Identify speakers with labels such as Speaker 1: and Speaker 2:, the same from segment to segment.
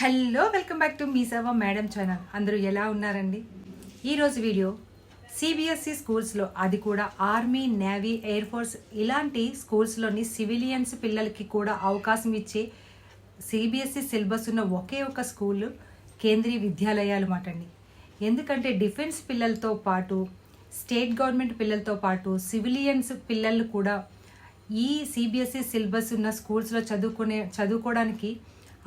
Speaker 1: hello welcome back to మీ సేవ madam channel అందరూ ఎలా ఉన్నారండి ఈరోజు వీడియో సిబిఎస్ఈ స్కూల్స్లో e అది కూడా ఆర్మీ నేవీ ఎయిర్ ఫోర్స్ ఇలాంటి స్కూల్స్లోని సివిలియన్స్ పిల్లలకి కూడా అవకాశం ఇచ్చే సిబిఎస్ఈ సిలబస్ e ఉన్న ఒకే ఒక స్కూల్ కేంద్రీయ విద్యాలయాలు మాటండి ఎందుకంటే డిఫెన్స్ పిల్లలతో పాటు స్టేట్ గవర్నమెంట్ పిల్లలతో పాటు సివిలియన్స్ పిల్లలు కూడా ఈ సిబిఎస్ఈ సిలబస్ e ఉన్న స్కూల్స్లో చదువుకునే చదువుకోవడానికి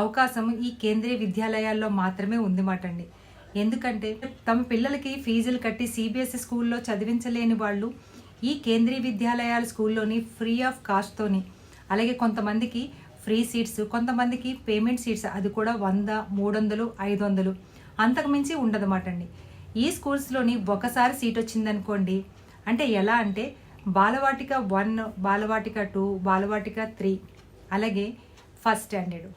Speaker 1: అవకాశం ఈ కేంద్రీయ విద్యాలయాల్లో మాత్రమే ఉందిమాట అండి ఎందుకంటే తమ పిల్లలకి ఫీజులు కట్టి సిబిఎస్ఈ e స్కూల్లో చదివించలేని వాళ్ళు ఈ కేంద్రీయ విద్యాలయాల స్కూల్లోని ఫ్రీ ఆఫ్ కాస్ట్తోని అలాగే కొంతమందికి ఫ్రీ సీట్స్ కొంతమందికి పేమెంట్ సీట్స్ అది కూడా వంద మూడు వందలు ఐదు వందలు అంతకుమించి ఉండదన్నమాట అండి ఈ స్కూల్స్లోని ఒకసారి సీట్ వచ్చిందనుకోండి అంటే ఎలా అంటే Balvatika one Balvatika two Balvatika three అలాగే ఫస్ట్ స్టాండర్డ్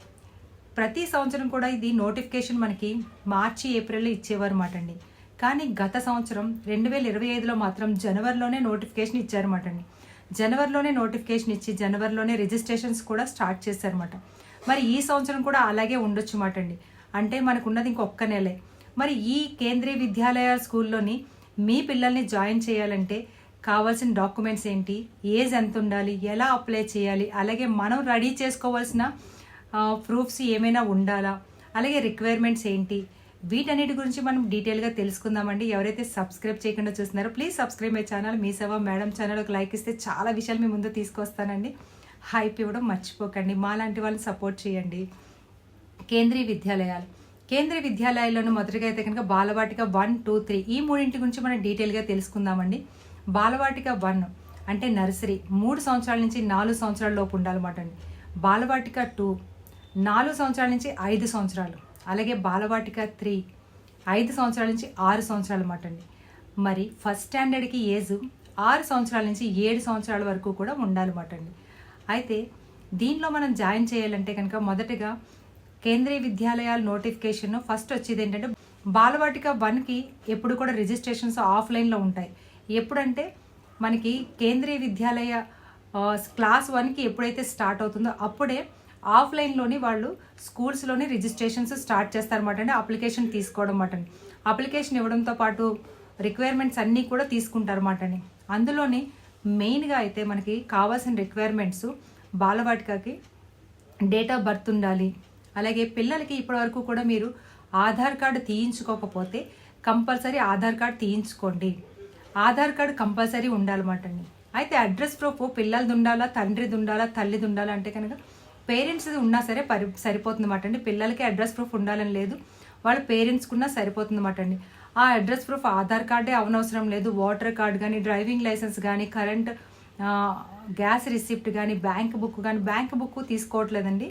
Speaker 1: ప్రతి సంవత్సరం కూడా ఇది నోటిఫికేషన్ మనకి మార్చి ఏప్రిల్లో ఇచ్చేవారన్నమాట అండి కానీ గత సంవత్సరం రెండు వేల ఇరవై ఐదులో మాత్రం జనవరిలోనే నోటిఫికేషన్ ఇచ్చారన్నమాట అండి జనవరిలోనే నోటిఫికేషన్ ఇచ్చి జనవరిలోనే రిజిస్ట్రేషన్స్ కూడా స్టార్ట్ చేశారన్నమాట మరి ఈ సంవత్సరం కూడా అలాగే ఉండొచ్చు మాట అండి అంటే మనకున్నది ఇంకొక్క నెలే మరి ఈ కేంద్రీయ విద్యాలయ స్కూల్లోని మీ పిల్లల్ని జాయిన్ చేయాలంటే కావాల్సిన డాక్యుమెంట్స్ ఏంటి ఏజ్ ఎంత ఉండాలి ఎలా అప్లై చేయాలి అలాగే మనం రెడీ చేసుకోవాల్సిన ప్రూఫ్స్ ఏమైనా ఉండాలా అలాగే రిక్వైర్మెంట్స్ ఏంటి వీటన్నిటి గురించి మనం డీటెయిల్గా తెలుసుకుందామండి ఎవరైతే సబ్స్క్రైబ్ చేయకుండా చూస్తున్నారో ప్లీజ్ సబ్స్క్రైబ్ మై ఛానల్ మీ సేవ మేడం ఛానల్ ఒక లైక్ ఇస్తే చాలా విషయాలు మీ ముందు తీసుకొస్తానండి హైప్ ఇవ్వడం మర్చిపోకండి మా లాంటి వాళ్ళని సపోర్ట్ చేయండి కేంద్రీయ విద్యాలయాలు కేంద్రీయ విద్యాలయాల్లోనూ మొదటిగా అయితే కనుక బాలవాటిక వన్ టూ త్రీ ఈ మూడింటి గురించి మనం డీటెయిల్గా తెలుసుకుందామండి బాలవాటిక వన్ అంటే నర్సరీ మూడు సంవత్సరాల నుంచి నాలుగు సంవత్సరాల లోపు ఉండాలన్నమాట అండి బాలవాటిక టూ నాలుగు సంవత్సరాల నుంచి ఐదు సంవత్సరాలు అలాగే బాలవాటిక త్రీ ఐదు సంవత్సరాల నుంచి ఆరు సంవత్సరాలు అన్నమాట అండి మరి ఫస్ట్ స్టాండర్డ్కి ఏజ్ ఆరు సంవత్సరాల నుంచి ఏడు సంవత్సరాల వరకు కూడా ఉండాలన్నమాట అండి అయితే దీనిలో మనం జాయిన్ చేయాలంటే కనుక మొదటగా కేంద్రీయ విద్యాలయాల నోటిఫికేషన్ ఫస్ట్ వచ్చేది ఏంటంటే బాలవాటిక వన్కి ఎప్పుడు కూడా రిజిస్ట్రేషన్స్ ఆఫ్లైన్లో ఉంటాయి ఎప్పుడంటే మనకి కేంద్రీయ విద్యాలయ క్లాస్ వన్కి ఎప్పుడైతే స్టార్ట్ అవుతుందో అప్పుడే ఆఫ్లైన్లోని వాళ్ళు స్కూల్స్లోని రిజిస్ట్రేషన్స్ స్టార్ట్ చేస్తారన్నమాట అంటే అప్లికేషన్ తీసుకోవడం అన్నమాట అప్లికేషన్ ఇవ్వడంతో పాటు రిక్వైర్మెంట్స్ అన్నీ కూడా తీసుకుంటారు అండి అందులోని మెయిన్గా అయితే మనకి కావాల్సిన రిక్వైర్మెంట్స్ బాలవాటికకి డేట్ ఆఫ్ బర్త్ ఉండాలి అలాగే పిల్లలకి ఇప్పటివరకు కూడా మీరు ఆధార్ కార్డు తీయించుకోకపోతే కంపల్సరీ ఆధార్ కార్డు తీయించుకోండి ఆధార్ కార్డు కంపల్సరీ ఉండాలన్నమాట అండి అయితే అడ్రస్ ప్రూఫ్ పిల్లలది ఉండాలా తండ్రిది ఉండాలా తల్లిది ఉండాలా అంటే కనుక పేరెంట్స్ ఉన్నా సరే పరి సరిపోతుందన్నమాట అండి పిల్లలకి అడ్రస్ ప్రూఫ్ ఉండాలని లేదు వాళ్ళ పేరెంట్స్కున్నా సరిపోతుందన్నమాట అండి ఆ అడ్రస్ ప్రూఫ్ ఆధార్ కార్డే అవనవసరం లేదు వాటర్ కార్డ్ కానీ డ్రైవింగ్ లైసెన్స్ కానీ కరెంట్ గ్యాస్ రిసిప్ట్ కానీ బ్యాంక్ బుక్ కానీ బ్యాంక్ బుక్ తీసుకోవట్లేదండి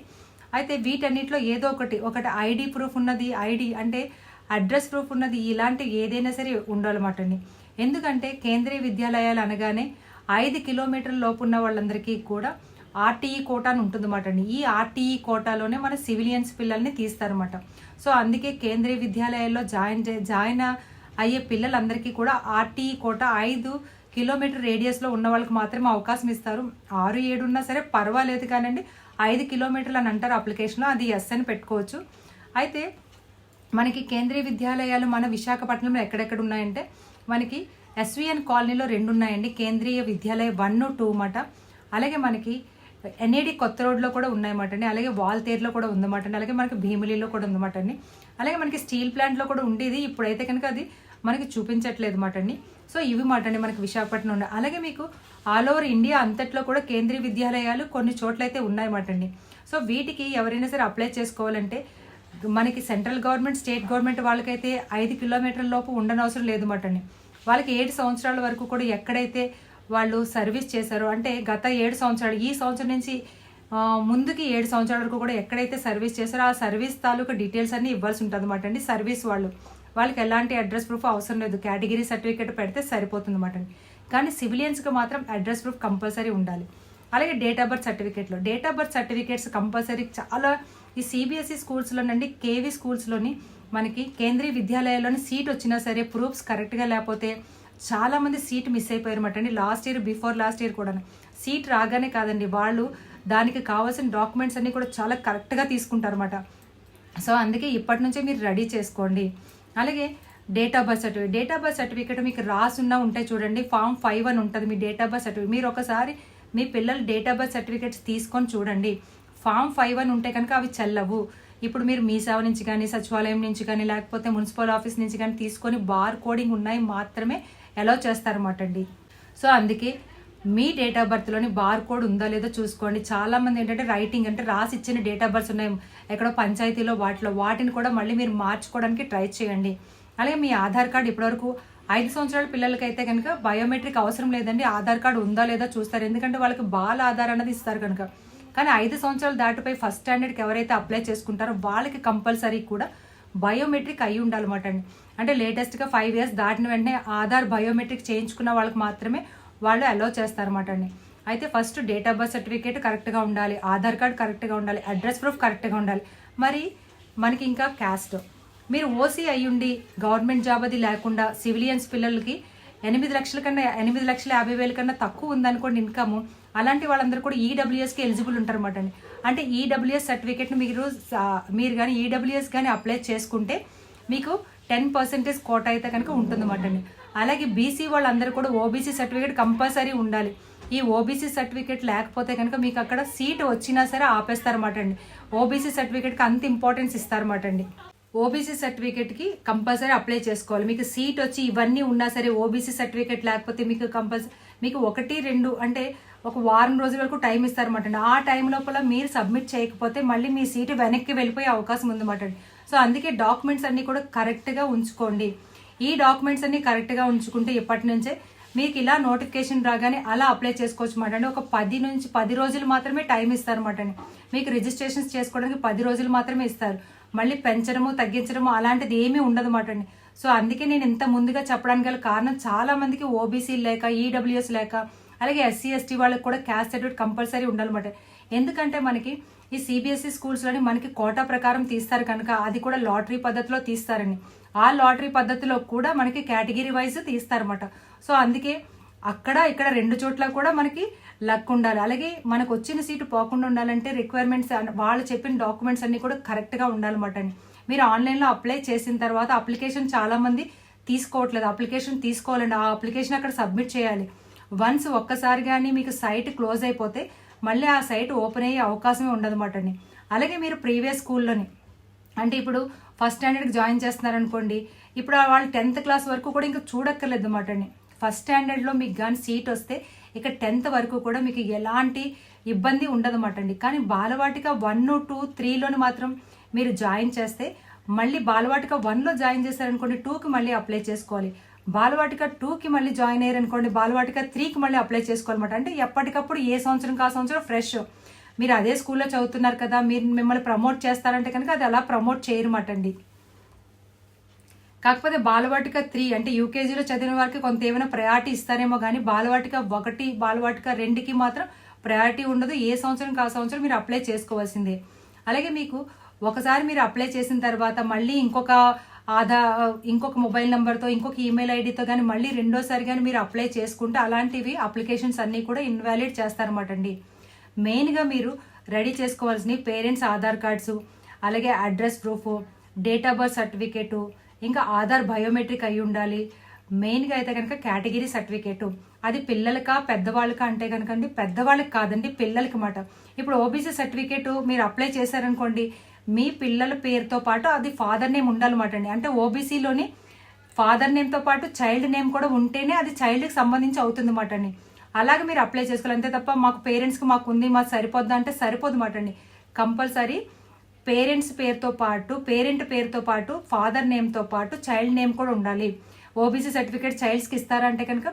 Speaker 1: అయితే వీటన్నిటిలో ఏదో ఒకటి ఒకటి ఐడి ప్రూఫ్ ఉన్నది ఐడి అంటే అడ్రస్ ప్రూఫ్ ఉన్నది ఇలాంటి ఏదైనా సరే ఉండాలన్నమాట అండి ఎందుకంటే కేంద్రీయ విద్యాలయాలు అనగానే ఐదు కిలోమీటర్ల లోపు ఉన్న వాళ్ళందరికీ కూడా ఆర్టీఈ కోటా అని ఉంటుందన్నమాట అండి ఈ ఆర్టీఈ కోటాలోనే మన సివిలియన్స్ పిల్లల్ని తీస్తారన్నమాట సో అందుకే కేంద్రీయ విద్యాలయాల్లో జాయిన్ జాయిన్ అయ్యే పిల్లలందరికీ కూడా ఆర్టీఈ కోట ఐదు కిలోమీటర్ రేడియస్లో ఉన్న వాళ్ళకి మాత్రమే అవకాశం ఇస్తారు ఆరు ఏడు ఉన్నా సరే పర్వాలేదు కానండి ఐదు కిలోమీటర్లు అని అంటారు అప్లికేషన్లో అది ఎస్ అని పెట్టుకోవచ్చు అయితే మనకి కేంద్రీయ విద్యాలయాలు మన విశాఖపట్నంలో ఎక్కడెక్కడ ఉన్నాయంటే మనకి ఎస్విఎన్ కాలనీలో రెండు ఉన్నాయండి కేంద్రీయ విద్యాలయ వన్ టూ మాట అలాగే మనకి ఎన్ఏడి కొత్త రోడ్లో కూడా ఉన్నాయన్నమాట అండి అలాగే వాల్తేరులో కూడా ఉందన్నమాట అండి అలాగే మనకి భీమిలీలో కూడా ఉందన్నమాట అండి అలాగే మనకి స్టీల్ ప్లాంట్లో కూడా ఉండేది ఇప్పుడైతే కనుక అది మనకి చూపించట్లేదు మాట అండి సో ఇవి మాట అండి మనకి విశాఖపట్నం ఉండే అలాగే మీకు ఆల్ ఓవర్ ఇండియా అంతట్లో కూడా కేంద్రీయ విద్యాలయాలు కొన్ని ఉన్నాయి ఉన్నాయన్నమాట అండి సో వీటికి ఎవరైనా సరే అప్లై చేసుకోవాలంటే మనకి సెంట్రల్ గవర్నమెంట్ స్టేట్ గవర్నమెంట్ వాళ్ళకైతే ఐదు కిలోమీటర్ల లోపు ఉండనవసరం లేదు మాట అండి వాళ్ళకి ఏడు సంవత్సరాల వరకు కూడా ఎక్కడైతే వాళ్ళు సర్వీస్ చేశారు అంటే గత ఏడు సంవత్సరాలు ఈ సంవత్సరం నుంచి ముందుకి ఏడు సంవత్సరాల వరకు కూడా ఎక్కడైతే సర్వీస్ చేశారో ఆ సర్వీస్ తాలూకా డీటెయిల్స్ అన్నీ ఇవ్వాల్సి ఉంటుంది అనమాట అండి సర్వీస్ వాళ్ళు వాళ్ళకి ఎలాంటి అడ్రస్ ప్రూఫ్ అవసరం లేదు కేటగిరీ సర్టిఫికేట్ పెడితే సరిపోతుంది అనమాట అండి కానీ సివిలియన్స్కి మాత్రం అడ్రస్ ప్రూఫ్ కంపల్సరీ ఉండాలి అలాగే డేట్ ఆఫ్ బర్త్ సర్టిఫికేట్లో date of birth certificates compulsory చాలా ఈ సిబిఎస్ఈ స్కూల్స్లోనండి కేవీ స్కూల్స్లోని మనకి కేంద్రీయ విద్యాలయాల్లోని సీట్ వచ్చినా సరే ప్రూఫ్స్ కరెక్ట్గా లేకపోతే చాలామంది సీట్ మిస్ అయిపోయారు అండి last year before last year కూడా సీట్ రాగానే కాదండి వాళ్ళు దానికి కావాల్సిన డాక్యుమెంట్స్ అన్నీ కూడా చాలా కరెక్ట్గా తీసుకుంటారన్నమాట సో అందుకే ఇప్పటి నుంచే మీరు రెడీ చేసుకోండి అలాగే date of birth certificate date of birth certificate మీకు రాసున్నా ఉంటాయి చూడండి ఫామ్ ఫైవ్ అని ఉంటుంది మీ డేట్ ఆఫ్ బర్త్ సర్టిఫికేట్ మీరు ఒకసారి మీ పిల్లల డేట్ ఆఫ్ బర్త్ సర్టిఫికేట్స్ తీసుకొని చూడండి ఫామ్ ఫైవ్ అని ఉంటే కనుక అవి చల్లవు ఇప్పుడు మీరు మీ సేవ నుంచి కానీ సచివాలయం నుంచి కానీ లేకపోతే మున్సిపల్ ఆఫీస్ నుంచి కానీ తీసుకొని బార్ కోడింగ్ ఉన్నాయి మాత్రమే అలౌ చేస్తారన్నమాట అండి సో అందుకే మీ డేట్ ఆఫ్ బర్త్లోని బార్ కోడ్ ఉందా లేదో చూసుకోండి చాలామంది ఏంటంటే రైటింగ్ అంటే రాసి ఇచ్చిన డేట్ ఆఫ్ బర్త్స్ ఉన్నాయి ఎక్కడో పంచాయతీలో వాటిలో వాటిని కూడా మళ్ళీ మీరు మార్చుకోవడానికి ట్రై చేయండి అలాగే మీ ఆధార్ కార్డు ఇప్పటివరకు ఐదు సంవత్సరాల పిల్లలకైతే కనుక బయోమెట్రిక్ అవసరం లేదండి ఆధార్ కార్డు ఉందా లేదా చూస్తారు ఎందుకంటే వాళ్ళకి బాల ఆధార్ అనేది ఇస్తారు కనుక కానీ ఐదు సంవత్సరాలు దాటిపోయి ఫస్ట్ స్టాండర్డ్కి ఎవరైతే అప్లై చేసుకుంటారో వాళ్ళకి కంపల్సరీ కూడా బయోమెట్రిక్ అయి ఉండాలన్నమాట అండి అంటే లేటెస్ట్గా ఫైవ్ ఇయర్స్ దాటిన వెంటనే ఆధార్ బయోమెట్రిక్ చేయించుకున్న వాళ్ళకి మాత్రమే వాళ్ళు అలౌ చేస్తారన్నమాట అండి అయితే first date of birth certificate కరెక్ట్గా ఉండాలి ఆధార్ కార్డ్ కరెక్ట్గా ఉండాలి అడ్రస్ ప్రూఫ్ కరెక్ట్గా ఉండాలి మరి మనకి ఇంకా క్యాస్ట్ మీరు ఓసీ అయ్యుండి గవర్నమెంట్ జాబ్ అది లేకుండా సివిలియన్స్ పిల్లలకి ఎనిమిది లక్షల కన్నా ఎనిమిది లక్షల యాభై వేల కన్నా తక్కువ ఉందనుకోండి ఇన్కమ్ అలాంటి వాళ్ళందరూ కూడా ఈడబ్ల్యూఎస్కి ఎలిజిబుల్ ఉంటారు అనమాట అంటే ఈడబ్ల్యూఎస్ e సర్టిఫికేట్ని మీరు మీరు కానీ ఈడబ్ల్యూఎస్ కానీ అప్లై చేసుకుంటే మీకు టెన్ పర్సెంటేజ్ కోట అయితే కనుక ఉంటుందన్నమాట అండి అలాగే బీసీ వాళ్ళందరూ కూడా ఓబీసీ సర్టిఫికేట్ కంపల్సరీ ఉండాలి ఈ ఓబీసీ సర్టిఫికేట్ లేకపోతే కనుక మీకు అక్కడ సీట్ వచ్చినా సరే ఆపేస్తారన్నమాట అండి ఓబీసీ సర్టిఫికేట్కి అంత ఇంపార్టెన్స్ ఇస్తారన్నమాట అండి ఓబీసీ సర్టిఫికేట్కి కంపల్సరీ అప్లై చేసుకోవాలి మీకు సీట్ వచ్చి ఇవన్నీ ఉన్నా సరే ఓబీసీ సర్టిఫికేట్ లేకపోతే మీకు కంపల్సరీ మీకు ఒకటి రెండు అంటే ఒక వారం రోజుల వరకు టైం ఇస్తారన్నమాట ఆ టైం లోపల మీరు సబ్మిట్ చేయకపోతే మళ్ళీ మీ సీటు వెనక్కి వెళ్ళిపోయే అవకాశం ఉందన్నమాట సో అందుకే డాక్యుమెంట్స్ అన్నీ కూడా కరెక్ట్గా ఉంచుకోండి ఈ డాక్యుమెంట్స్ అన్ని కరెక్ట్గా ఉంచుకుంటే ఇప్పటి నుంచే మీకు ఇలా నోటిఫికేషన్ రాగానే అలా అప్లై చేసుకోవచ్చు మాట ఒక పది నుంచి పది రోజులు మాత్రమే టైం ఇస్తారు అనమాట మీకు రిజిస్ట్రేషన్స్ చేసుకోవడానికి పది రోజులు మాత్రమే ఇస్తారు మళ్ళీ పెంచడము తగ్గించడము అలాంటిది ఏమీ ఉండదు మాట అండి సో అందుకే నేను ఇంత ముందుగా చెప్పడానికి గల కారణం చాలా మందికి ఓబీసీ లేక ఈడబ్ల్యూఎస్ e లేక అలాగే ఎస్సీ ఎస్టీ వాళ్ళకి కూడా క్యాస్ట్ సర్టిఫికేట్ కంపల్సరీ ఉండాలన్నమాట ఎందుకంటే మనకి ఈ సిబిఎస్ఈ స్కూల్స్లోని e మనకి కోటా ప్రకారం తీస్తారు కనుక అది కూడా లాటరీ పద్ధతిలో తీస్తారండి ఆ లాటరీ పద్ధతిలో కూడా మనకి కేటగిరీ వైజ్ తీస్తారన్నమాట సో అందుకే అక్కడ ఇక్కడ రెండు చోట్ల కూడా మనకి లక్ ఉండాలి అలాగే మనకు వచ్చిన సీటు పోకుండా ఉండాలంటే రిక్వైర్మెంట్స్ వాళ్ళు చెప్పిన డాక్యుమెంట్స్ అన్నీ కూడా కరెక్ట్గా ఉండాలన్నమాట అండి మీరు ఆన్లైన్లో అప్లై చేసిన తర్వాత అప్లికేషన్ చాలామంది తీసుకోవట్లేదు అప్లికేషన్ తీసుకోవాలండి ఆ అప్లికేషన్ అక్కడ సబ్మిట్ చేయాలి వన్స్ ఒక్కసారి కానీ మీకు సైట్ క్లోజ్ అయిపోతే మళ్ళీ ఆ సైట్ ఓపెన్ అయ్యే అవకాశమే ఉండదన్నమాట అండి అలాగే మీరు ప్రీవియస్ స్కూల్లోని అంటే ఇప్పుడు ఫస్ట్ స్టాండర్డ్కి జాయిన్ చేస్తున్నారు అనుకోండి ఇప్పుడు వాళ్ళు టెన్త్ క్లాస్ వరకు కూడా ఇంకా చూడక్కర్లేదు అన్నమాట అండి ఫస్ట్ స్టాండర్డ్లో మీకు కానీ సీట్ వస్తే ఇక టెన్త్ వరకు కూడా మీకు ఎలాంటి ఇబ్బంది ఉండదన్నమాట అండి కానీ బాలవాటిక వన్ టూ త్రీలోని మాత్రం మీరు జాయిన్ చేస్తే మళ్ళీ బాలవాటిక వన్లో జాయిన్ చేశారనుకోండి టూకి మళ్ళీ అప్లై చేసుకోవాలి బాలవాటిక టూకి మళ్ళీ జాయిన్ అయ్యారనుకోండి బాలవాటిక త్రీకి మళ్ళీ అప్లై చేసుకోవాలన్నమాట అంటే ఎప్పటికప్పుడు ఏ సంవత్సరం కా సంవత్సరం ఫ్రెష్ మీరు అదే స్కూల్లో చదువుతున్నారు కదా మీరు మిమ్మల్ని ప్రమోట్ చేస్తారంటే కనుక అది అలా ప్రమోట్ మాట అండి కాకపోతే బాలవాటిక త్రీ అంటే యూకేజీలో చదివిన వారికి కొంత ఏమైనా ప్రయారిటీ ఇస్తారేమో కానీ బాలవాటిక ఒకటి బాలవాటిక రెండుకి మాత్రం ప్రయారిటీ ఉండదు ఏ సంవత్సరం కా సంవత్సరం మీరు అప్లై చేసుకోవాల్సిందే అలాగే మీకు ఒకసారి మీరు అప్లై చేసిన తర్వాత మళ్ళీ ఇంకొక ఆధా ఇంకొక మొబైల్ నెంబర్తో ఇంకొక ఈమెయిల్ ఐడితో కానీ మళ్ళీ రెండోసారి కానీ మీరు అప్లై చేసుకుంటే అలాంటివి అప్లికేషన్స్ అన్నీ కూడా ఇన్వాలిడ్ చేస్తారన్నమాట అండి మెయిన్గా మీరు రెడీ చేసుకోవాల్సిన పేరెంట్స్ ఆధార్ కార్డ్స్ అలాగే address proof date of birth certificate ఇంకా ఆధార్ బయోమెట్రిక్ అయి ఉండాలి మెయిన్గా అయితే కనుక కేటగిరీ సర్టిఫికేటు అది పిల్లలకా పెద్దవాళ్ళకా అంటే కనుక అండి పెద్దవాళ్ళకి కాదండి పిల్లలకి మాట ఇప్పుడు ఓబీసీ సర్టిఫికేట్ మీరు అప్లై చేశారనుకోండి మీ పిల్లల పేరుతో పాటు అది ఫాదర్ నేమ్ ఉండాలన్నమాట అండి అంటే ఓబీసీలోని ఫాదర్ నేమ్తో పాటు చైల్డ్ నేమ్ కూడా ఉంటేనే అది చైల్డ్కి సంబంధించి అవుతుంది మాట అండి అలాగే మీరు అప్లై చేసుకోవాలి అంతే తప్ప మాకు పేరెంట్స్కి మాకు ఉంది మాకు సరిపోద్దా అంటే సరిపోదు మాట అండి కంపల్సరీ పేరెంట్స్ పేరుతో పాటు పేరెంట్ పేరుతో పాటు ఫాదర్ నేమ్తో పాటు చైల్డ్ నేమ్ కూడా ఉండాలి ఓబీసీ సర్టిఫికేట్ చైల్డ్స్కి ఇస్తారంటే కనుక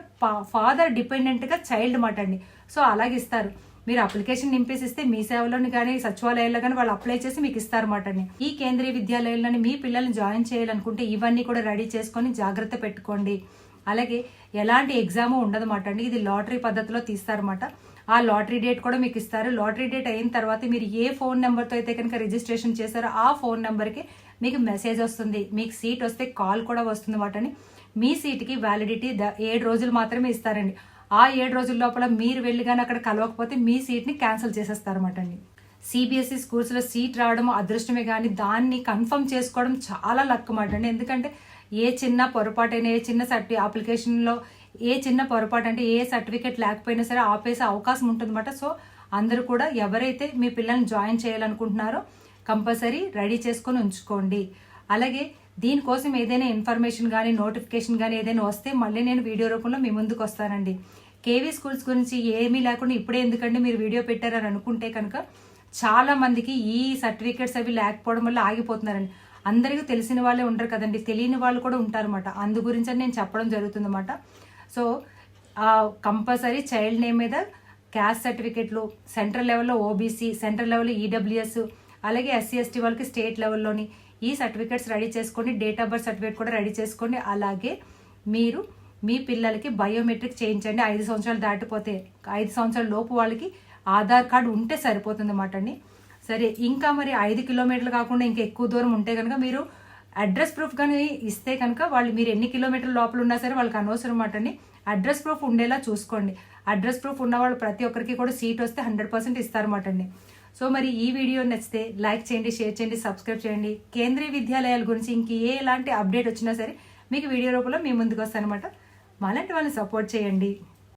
Speaker 1: ఫాదర్ డిపెండెంట్గా చైల్డ్ మాట అండి సో అలాగే ఇస్తారు మీరు అప్లికేషన్ నింపేసిస్తే మీ సేవలోని కానీ సచివాలయాల్లో కానీ వాళ్ళు అప్లై చేసి మీకు ఇస్తారు అండి ఈ కేంద్రీయ విద్యాలయాల్లోని మీ పిల్లల్ని జాయిన్ చేయాలనుకుంటే ఇవన్నీ కూడా రెడీ చేసుకొని జాగ్రత్త పెట్టుకోండి అలాగే ఎలాంటి ఎగ్జామ్ ఉండదన్నమాట అండి ఇది లాటరీ పద్ధతిలో తీస్తారన్నమాట ఆ లాటరీ డేట్ కూడా మీకు ఇస్తారు లాటరీ డేట్ అయిన తర్వాత మీరు ఏ ఫోన్ నెంబర్తో అయితే కనుక రిజిస్ట్రేషన్ చేశారో ఆ ఫోన్ నెంబర్కి మీకు మెసేజ్ వస్తుంది మీకు సీట్ వస్తే కాల్ కూడా వస్తుంది వాటని మీ సీట్కి వ్యాలిడిటీ ఏడు రోజులు మాత్రమే ఇస్తారండి ఆ ఏడు రోజుల లోపల మీరు వెళ్ళి కానీ అక్కడ కలవకపోతే మీ సీట్ని క్యాన్సిల్ చేసేస్తారన్నమాట అండి సిబిఎస్ఈ స్కూల్స్లో e సీట్ రావడం అదృష్టమే కానీ దాన్ని కన్ఫర్మ్ చేసుకోవడం చాలా లక్ మాట అండి ఎందుకంటే ఏ చిన్న పొరపాటైన ఏ చిన్న సర్టి అప్లికేషన్లో ఏ చిన్న పొరపాటు అంటే ఏ సర్టిఫికేట్ లేకపోయినా సరే ఆపేసే అవకాశం ఉంటుందన్నమాట సో అందరూ కూడా ఎవరైతే మీ పిల్లల్ని జాయిన్ చేయాలనుకుంటున్నారో కంపల్సరీ రెడీ చేసుకొని ఉంచుకోండి అలాగే దీనికోసం ఏదైనా ఇన్ఫర్మేషన్ కానీ నోటిఫికేషన్ కానీ ఏదైనా వస్తే మళ్ళీ నేను వీడియో రూపంలో మీ ముందుకు వస్తానండి కేవీ స్కూల్స్ గురించి ఏమీ లేకుండా ఇప్పుడే ఎందుకండి మీరు వీడియో పెట్టారని అనుకుంటే కనుక చాలా మందికి ఈ సర్టిఫికేట్స్ అవి లేకపోవడం వల్ల ఆగిపోతున్నారండి అందరికీ తెలిసిన వాళ్ళే ఉండరు కదండి తెలియని వాళ్ళు కూడా ఉంటారన్నమాట అందు గురించి నేను చెప్పడం జరుగుతుందన్నమాట సో ఆ కంపల్సరీ చైల్డ్ నేమ్ మీద క్యాస్ట్ సర్టిఫికెట్లు సెంట్రల్ లెవెల్లో ఓబీసీ సెంట్రల్ లెవెల్లో ఈడబ్ల్యూఎస్ అలాగే ఎస్సీ ఎస్టీ వాళ్ళకి స్టేట్ లెవెల్లోని ఈ సర్టిఫికెట్స్ రెడీ చేసుకోండి డేట్ ఆఫ్ బర్త్ సర్టిఫికేట్ కూడా రెడీ చేసుకోండి అలాగే మీరు మీ పిల్లలకి బయోమెట్రిక్ చేయించండి ఐదు సంవత్సరాలు దాటిపోతే ఐదు సంవత్సరాల లోపు వాళ్ళకి ఆధార్ కార్డు ఉంటే సరిపోతుంది అన్నమాట అండి సరే ఇంకా మరి ఐదు కిలోమీటర్లు కాకుండా ఇంకా ఎక్కువ దూరం ఉంటే కనుక మీరు అడ్రస్ ప్రూఫ్ కానీ ఇస్తే కనుక వాళ్ళు మీరు ఎన్ని కిలోమీటర్ల లోపల ఉన్నా సరే వాళ్ళకి అనవసరం అటండి అడ్రస్ ప్రూఫ్ ఉండేలా చూసుకోండి అడ్రస్ ప్రూఫ్ ఉన్న వాళ్ళు ప్రతి ఒక్కరికి కూడా సీట్ వస్తే హండ్రెడ్ పర్సెంట్ ఇస్తారు అండి సో మరి ఈ వీడియో నచ్చితే లైక్ చేయండి షేర్ చేయండి సబ్స్క్రైబ్ చేయండి కేంద్రీయ విద్యాలయాల గురించి ఇంక ఏ ఎలాంటి అప్డేట్ వచ్చినా సరే మీకు వీడియో రూపంలో మీ ముందుకు వస్తానమాట మాలాంటి వాళ్ళని సపోర్ట్ చేయండి